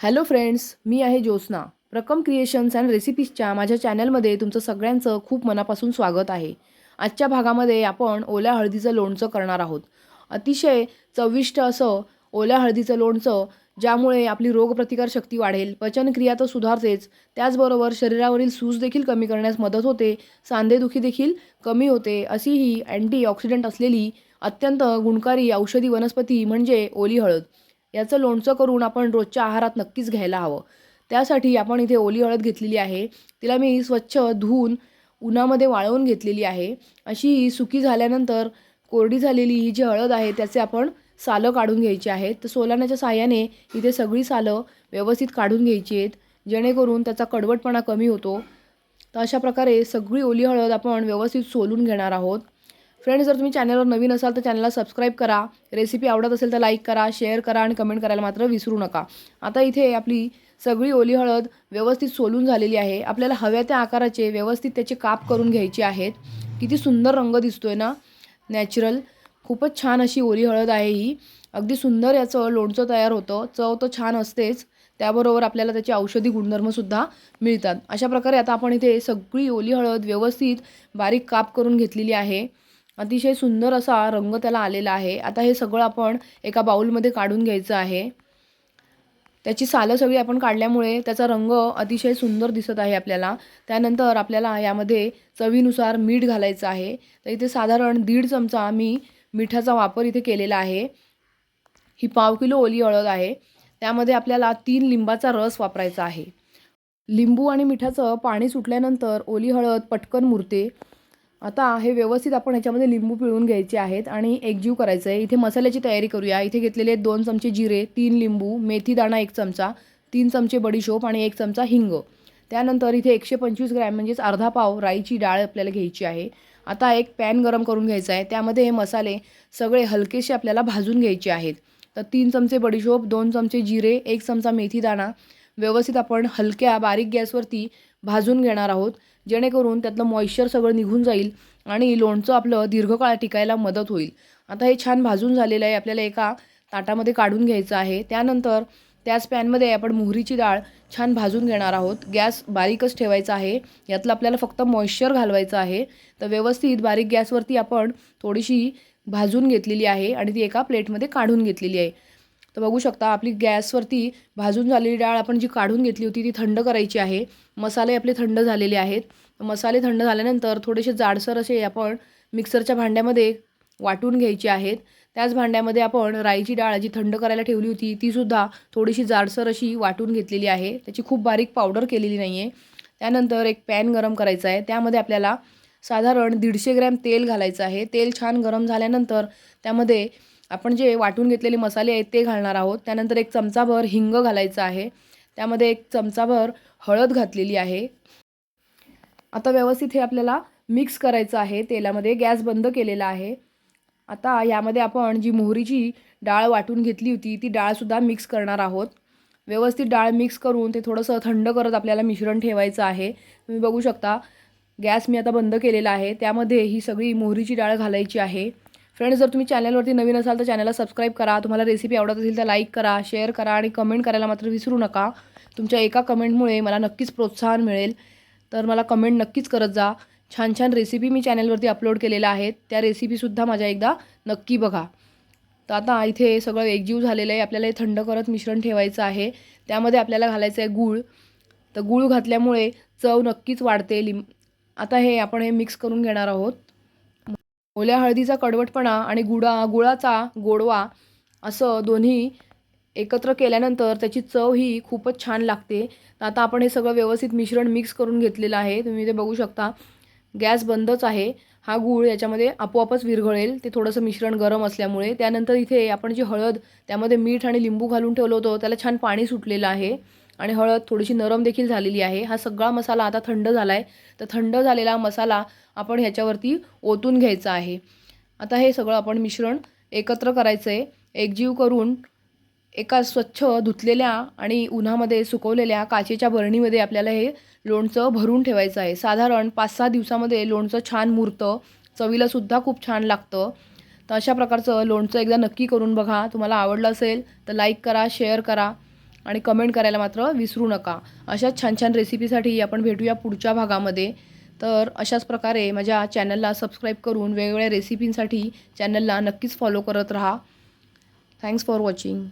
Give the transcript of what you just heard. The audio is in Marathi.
हॅलो फ्रेंड्स मी आहे ज्योत्स्ना. रकम क्रिएशन्स अँड रेसिपीजच्या माझ्या चॅनलमध्ये तुमचं सगळ्यांचं खूप मनापासून स्वागत आहे. आजच्या भागामध्ये आपण ओल्या हळदीचं लोणचं करणार आहोत. अतिशय चविष्ट असं ओल्या हळदीचं लोणचं ज्यामुळे आपली रोगप्रतिकारशक्ती वाढेल पचनक्रिया तर सुधारतेच. त्याचबरोबर शरीरावरील सूज देखील कमी करण्यास मदत होते सांधेदुखी देखील कमी होते. अशी ही अँटीऑक्सिडंट असलेली अत्यंत गुणकारी औषधी वनस्पती म्हणजे ओली हळद. याचं लोणचं करून आपण रोजच्या आहारात नक्कीच घ्यायला हवं. त्यासाठी आपण इथे ओली हळद घेतलेली आहे. तिला मी स्वच्छ धुवून उन्हामध्ये वाळवून घेतलेली आहे. अशी ही सुकी झाल्यानंतर कोरडी झालेली ही जी हळद आहे त्याचे आपण सालं काढून घ्यायची आहेत. तर सोलाण्याच्या साह्याने इथे सगळी सालं व्यवस्थित काढून घ्यायची आहेत. जेणेकरून त्याचा कडवटपणा कमी होतो. तर अशा प्रकारे सगळी ओली हळद आपण व्यवस्थित सोलून घेणार आहोत. फ्रेंड्स जर तुम्ही चॅनलवर नवीन असाल तर चॅनलला सबस्क्राईब करा. रेसिपी आवडत असेल तर लाईक करा शेअर करा आणि कमेंट करायला मात्र विसरू नका. आता इथे आपली सगळी ओली हळद व्यवस्थित सोलून झालेली आहे. आपल्याला हव्या त्या आकाराचे व्यवस्थित त्याचे काप करून घ्यायचे आहेत. किती सुंदर रंग दिसतोय ना? नॅचरल खूपच छान अशी ओली हळद आहे ही. अगदी सुंदर याचं लोणचं तयार होतं. चव तर छान असतेच. त्याबरोबर आपल्याला त्याचे औषधी गुणधर्मसुद्धा मिळतात. अशा प्रकारे आता आपण इथे सगळी ओली हळद व्यवस्थित बारीक काप करून घेतलेली आहे. अतिशय सुंदर असा रंग त्याला आलेला आहे. आता हे सगळं आपण एका बाऊलमध्ये काढून घ्यायचं आहे. त्याची सालं सगळी आपण काढल्यामुळे त्याचा रंग अतिशय सुंदर दिसत आहे आपल्याला. त्यानंतर आपल्याला यामध्ये चवीनुसार मीठ घालायचं आहे. तर इथे साधारण दीड चमचा मी मिठाचा वापर इथे केलेला आहे. ही पाव किलो ओली हळद आहे. त्यामध्ये आपल्याला तीन लिंबाचा रस वापरायचा आहे. लिंबू आणि मिठाचं पाणी सुटल्यानंतर ओली हळद पटकन मुरते. आता हे व्यवस्थित आपण ह्याच्यामध्ये लिंबू पिळून घ्यायचे आहेत आणि एकजीव करायचं आहे. इथे मसाल्याची तयारी करूया. इथे घेतलेले आहेत दोन चमचे जिरे तीन लिंबू मेथी दाणा एक चमचा तीन चमचे बडीशोप आणि एक चमचा हिंग. त्यानंतर इथे एकशे पंचवीस ग्रॅम म्हणजेच अर्धा पाव राईची डाळ आपल्याला घ्यायची आहे. आता एक पॅन गरम करून घ्यायचा आहे. त्यामध्ये हे मसाले सगळे हलकेसे आपल्याला भाजून घ्यायचे आहेत. तर तीन चमचे बडीशोप दोन चमचे जिरे एक चमचा मेथी दाणा व्यवस्थित आपण हलक्या बारीक गॅसवरती भाजून घेणार आहोत. जेणेकरून त्यातलं मॉइश्चर सगळं निघून जाईल आणि लोणचं आपलं दीर्घकाळ टिकायला मदत होईल. आता हे छान भाजून झालेलं आहे. आपल्याला एका ताटामध्ये काढून घ्यायचं आहे. त्यानंतर त्याच पॅनमध्ये आपण मोहरीची डाळ छान भाजून घेणार आहोत. गॅस बारीकच ठेवायचा आहे. यातलं आपल्याला फक्त मॉइश्चर घालवायचं आहे. तर व्यवस्थित बारीक गॅसवरती आपण थोडीशी भाजून घेतलेली आहे आणि ती एका प्लेटमध्ये काढून घेतलेली आहे. तर बघू शकता आपली गॅसवरती भाजून झालेली डाळ आपण जी काढून घेतली होती ती थंड करायची आहे. मसाले आपले थंड झालेले आहेत. मसाले थंड झाल्यानंतर थोडेसे जाडसर असे आपण मिक्सरच्या भांड्यामध्ये वाटून घ्यायचे आहेत. त्याच भांड्यामध्ये आपण राईची डाळ जी थंड करायला ठेवली होती तीसुद्धा थोडीशी जाडसर अशी वाटून घेतलेली आहे. त्याची खूप बारीक पावडर केलेली नाही आहे त्यानंतर एक पॅन गरम करायचा आहे. त्यामध्ये आपल्याला साधारण दीडशे ग्रॅम तेल घालायचं आहे. तेल छान गरम झाल्यानंतर त्यामध्ये आपण जे वाटून घेतलेले मसाले आहेत ते घालणार आहोत. त्यानंतर एक चमचाभर हिंग घालायचं आहे. त्यामध्ये एक चमचाभर हळद घातलेली आहे. आता व्यवस्थित हे आपल्याला मिक्स करायचं आहे. तेलामध्ये गॅस बंद केलेला आहे. आता यामध्ये आपण जी मोहरीची डाळ वाटून घेतली होती ती डाळसुद्धा मिक्स करणार आहोत. व्यवस्थित डाळ मिक्स करून ते थोडंसं थंड करत आपल्याला मिश्रण ठेवायचं आहे. तुम्ही बघू शकता गॅस मी आता बंद केलेला आहे. त्यामध्ये ही सगळी मोहरीची डाळ घालायची आहे. फ्रेंड्स जर तुम्ही चॅनलवरती नवीन असाल तर चॅनलला सबस्क्राईब करा. तुम्हाला रेसिपी आवडत असेल तर लाईक करा शेअर करा आणि कमेंट करायला मात्र विसरू नका. तुमच्या एका कमेंटमुळे मला नक्कीच प्रोत्साहन मिळेल. तर मला कमेंट नक्कीच करत जा. छान छान रेसिपी मी चॅनलवरती अपलोड केलेल्या आहेत. त्या रेसिपीसुद्धा माझ्या एकदा नक्की बघा. तर आता इथे सगळं एकजीव झालेलं आहे. आपल्याला हे थंड करत मिश्रण ठेवायचं आहे. त्यामध्ये आपल्याला घालायचं आहे गूळ. तर गूळ घातल्यामुळे चव नक्कीच वाढते. लिम आता हे आपण हे मिक्स करून घेणार आहोत. ओल्या हळदीचा कडवटपणा आणि गुळा गुळाचा गोडवा असं दोन्ही एकत्र केल्यानंतर त्याची चव ही खूपच छान लागते. तर आता आपण हे सगळं व्यवस्थित मिश्रण मिक्स करून घेतलेलं आहे. तुम्ही ते बघू शकता गॅस बंदच आहे. हा गूळ याच्यामध्ये आपोआपच विरघळेल. ते थोडंसं मिश्रण गरम असल्यामुळे. त्यानंतर इथे आपण जी हळद त्यामध्ये मीठ आणि लिंबू घालून ठेवलं होतं त्याला छान पाणी सुटलेलं आहे. आणि हळद थोडीशी नरम देखील झालेली आहे. हा सगळा मसाला आता थंड झाला आहे तर थंड झालेला मसाला आपण ह्याच्यावरती ओतून घ्यायचा आहे. आता हे सगळं आपण मिश्रण एकत्र करायचं आहे एकजीव करून एका स्वच्छ धुतलेल्या आणि उन्हामध्ये सुकवलेल्या काचेच्या बरणीमध्ये आपल्याला हे लोणचं भरून ठेवायचं आहे. साधारण पाच सहा दिवसामध्ये लोणचं छान मुरतं. चवीलासुद्धा खूप छान लागतं. तर अशा प्रकारचं लोणचं एकदा नक्की करून बघा. तुम्हाला आवडलं असेल तर लाईक करा शेअर करा. आणि कमेंट करायला मात्र विसरू नका. अशाच छान छान रेसिपीसाठी आपण भेटूया पुढच्या भागामध्ये. तर अशाच प्रकारे माझ्या चॅनलला सबस्क्राईब करून वेगवेगळ्या रेसिपींसाठी चॅनलला नक्कीच फॉलो करत राहा. Thanks for watching